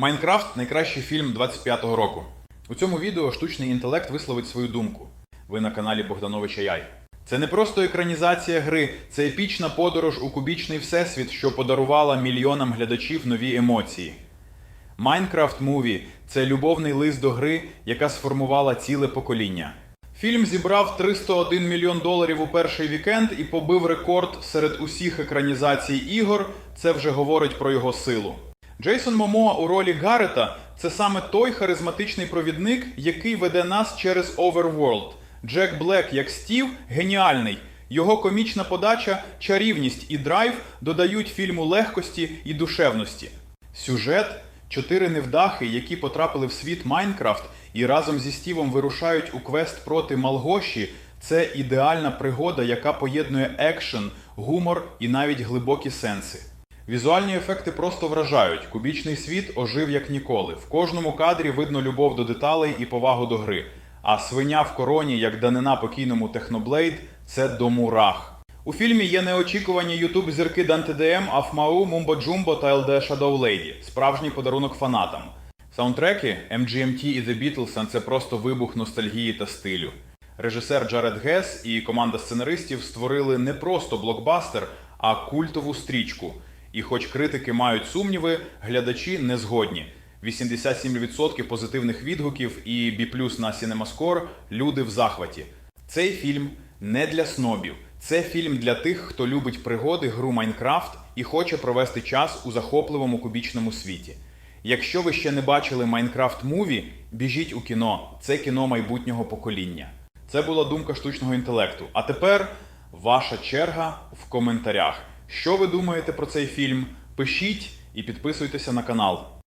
Майнкрафт найкращий фільм 25-го року. У цьому відео штучний інтелект висловить свою думку. Ви на каналі Богдановича Яй. Це не просто екранізація гри, це епічна подорож у кубічний всесвіт, що подарувала мільйонам глядачів нові емоції. Майнкрафт Муві це любовний лист до гри, яка сформувала ціле покоління. Фільм зібрав 301 мільйон доларів у перший вікенд і побив рекорд серед усіх екранізацій ігор. Це вже говорить про його силу. Джейсон Момоа у ролі Гарета це саме той харизматичний провідник, який веде нас через Overworld. Джек Блек як Стів геніальний. Його комічна подача, чарівність і драйв додають фільму легкості і душевності. Сюжет чотири невдахи, які потрапили в світ Майнкрафт і разом зі Стівом вирушають у квест проти Малгоші. Це ідеальна пригода, яка поєднує екшен, гумор і навіть глибокі сенси. Візуальні ефекти просто вражають. Кубічний світ ожив як ніколи. В кожному кадрі видно любов до деталей і повагу до гри. А свиня в короні, як данина покійному Техноблейд, це до мурах. У фільмі є неочікувані ютуб зірки Данте ДМ, Афмау, Мумбо Джумбо та LD Shadow Lady. Справжній подарунок фанатам. Саундтреки MGMT і The Beatles – це просто вибух ностальгії та стилю. Режисер Джаред Гес і команда сценаристів створили не просто блокбастер, а культову стрічку. І хоч критики мають сумніви, глядачі не згодні. 87% позитивних відгуків і B+, на CinemaScore – люди в захваті. Цей фільм не для снобів. Це фільм для тих, хто любить пригоди, гру Майнкрафт і хоче провести час у захопливому кубічному світі. Якщо ви ще не бачили Майнкрафт Муві, біжіть у кіно. Це кіно майбутнього покоління. Це була думка штучного інтелекту. А тепер ваша черга в коментарях. Що ви думаєте про цей фільм? Пишіть і підписуйтеся на канал.